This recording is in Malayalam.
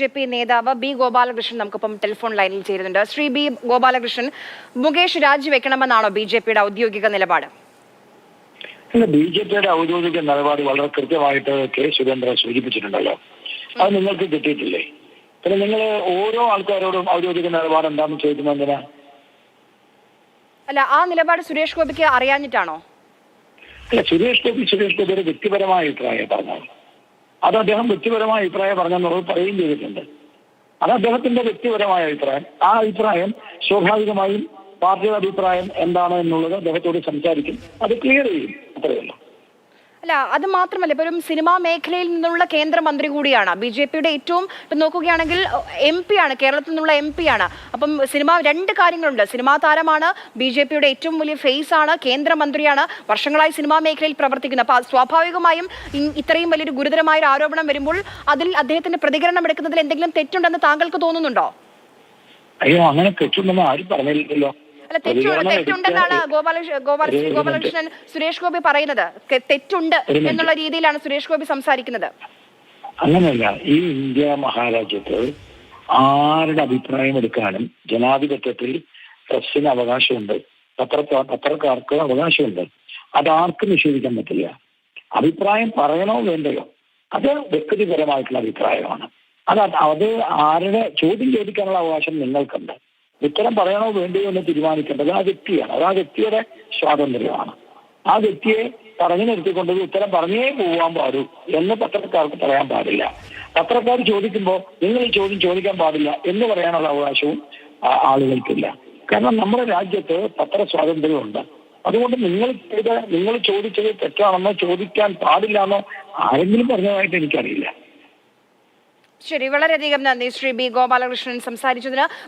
ജെ പി നേതാവ് ബി ഗോപാലകൃഷ്ണൻ നമുക്കിപ്പം ടെലിഫോൺ ലൈനിൽ ചേരുന്നുണ്ട്. ശ്രീ ബി ഗോപാലകൃഷ്ണൻ മുകേഷ് രാജിവെക്കണമെന്നാണോ ബി ജെ പിയുടെ ഔദ്യോഗിക നിലപാട്? ബി ജെ പിയുടെ ഔദ്യോഗിക നിലപാട് വളരെ കൃത്യമായിട്ട് കെ സുരേന്ദ്രൻ സൂചിപ്പിച്ചിട്ടുണ്ടല്ലോ. അത് നിങ്ങൾക്ക് കിട്ടിയിട്ടില്ലേ? പിന്നെ നിങ്ങൾ ഓരോ ആൾക്കാരോടും ഔദ്യോഗിക നിലപാട് എന്താണെന്ന് ചോദിക്കുന്നത് എന്തിനാ? അല്ല ആ നിലപാട് സുരേഷ് ഗോപിക്ക് അറിയാഞ്ഞിട്ടാണോ? അല്ല സുരേഷ് ഗോപി സുരേഷ് ഗോപിയുടെ വ്യക്തിപരമായ അഭിപ്രായം പറഞ്ഞത് അത് അദ്ദേഹം വ്യക്തിപരമായ അഭിപ്രായം പറഞ്ഞെന്നുള്ളത് പറയുകയും ചെയ്തിട്ടുണ്ട്. അത് അദ്ദേഹത്തിന്റെ വ്യക്തിപരമായ അഭിപ്രായം. ആ അഭിപ്രായം സ്വാഭാവികമായും പാർട്ടിയുടെ അഭിപ്രായം എന്താണ് എന്നുള്ളത് അദ്ദേഹത്തോട് സംസാരിക്കും. അത് ക്ലിയർ ചെയ്യും. അത്രയല്ല അല്ല അത് മാത്രമല്ല ഇപ്പൊ ഒരു സിനിമാ മേഖലയിൽ നിന്നുള്ള കേന്ദ്രമന്ത്രി കൂടിയാണ്. ബി ജെ പിയുടെ ഏറ്റവും ഇപ്പൊ നോക്കുകയാണെങ്കിൽ എം പി ആണ് കേരളത്തിൽ നിന്നുള്ള എം പി ആണ് അപ്പം സിനിമ രണ്ട് കാര്യങ്ങളുണ്ട്. സിനിമാ താരമാണ് ബി ജെ പിയുടെ ഏറ്റവും വലിയ ഫേസ് ആണ് കേന്ദ്രമന്ത്രിയാണ് വർഷങ്ങളായി സിനിമാ മേഖലയിൽ പ്രവർത്തിക്കുന്നത് അപ്പൊ സ്വാഭാവികമായും ഇത്രയും വലിയൊരു ഗുരുതരമായ ഒരു ആരോപണം വരുമ്പോൾ അതിൽ അദ്ദേഹത്തിന്റെ പ്രതികരണം എടുക്കുന്നതിൽ എന്തെങ്കിലും തെറ്റുണ്ടെന്ന് താങ്കൾക്ക് തോന്നുന്നുണ്ടോ? അയ്യോ അങ്ങനെ തെറ്റുണ്ടെന്ന് ആരും പറഞ്ഞില്ലല്ലോ. അല്ല തെറ്റുണ്ട് തെറ്റുണ്ടെന്നാണ് ഗോപാലകൃഷ്ണൻ ഗോപാല ഗോപാലകൃഷ്ണൻ സുരേഷ് ഗോപി പറയുന്നത്. തെറ്റുണ്ട് എന്നുള്ള രീതിയിലാണ് സുരേഷ് ഗോപി സംസാരിക്കുന്നത്. അങ്ങനെയല്ല ഈ ഇന്ത്യ മഹാരാജ്യത്ത് ആരുടെ അഭിപ്രായം എടുക്കാനും ജനാധിപത്യത്തിൽ പ്രസ്സിന് അവകാശമുണ്ട്. പത്ര പത്രക്കാർക്ക് അവകാശമുണ്ട്. അതാർക്കും നിഷേധിക്കാൻ പറ്റില്ല. അഭിപ്രായം പറയണോ വേണ്ടയോ? അത് വ്യക്തിപരമായിട്ടുള്ള അഭിപ്രായമാണ്. അത് അത് ആരുടെ ചോദ്യം ചോദിക്കാനുള്ള അവകാശം നിങ്ങൾക്കുണ്ട്. ഉത്തരം പറയണോ വേണ്ടയോ എന്ന് തീരുമാനിക്കേണ്ടത് ആ വ്യക്തിയാണ്. അത് ആ വ്യക്തിയുടെ സ്വാതന്ത്ര്യമാണ്. ആ വ്യക്തിയെ പറഞ്ഞു നിർത്തിക്കൊണ്ട് ഉത്തരം പറഞ്ഞേ പോവാൻ പാടൂ എന്ന് പത്രക്കാർക്ക് പറയാൻ പാടില്ല. പത്രക്കാർ ചോദിക്കുമ്പോൾ നിങ്ങൾ ഈ ചോദ്യം ചോദിക്കാൻ പാടില്ല എന്ന് പറയാനുള്ള അവകാശവും ആളുകൾക്കില്ല. കാരണം നമ്മുടെ രാജ്യത്ത് പത്ര സ്വാതന്ത്ര്യമുണ്ട് അതുകൊണ്ട് നിങ്ങൾ ചെയ്ത നിങ്ങൾ ചോദിച്ചത് തെറ്റാണെന്നോ ചോദിക്കാൻ പാടില്ല എന്നോ ആരെങ്കിലും പറഞ്ഞതായിട്ട് എനിക്കറിയില്ല. ശരി വളരെയധികം നന്ദി ശ്രീ ബി ഗോപാലകൃഷ്ണൻ സംസാരിച്ചതിന്.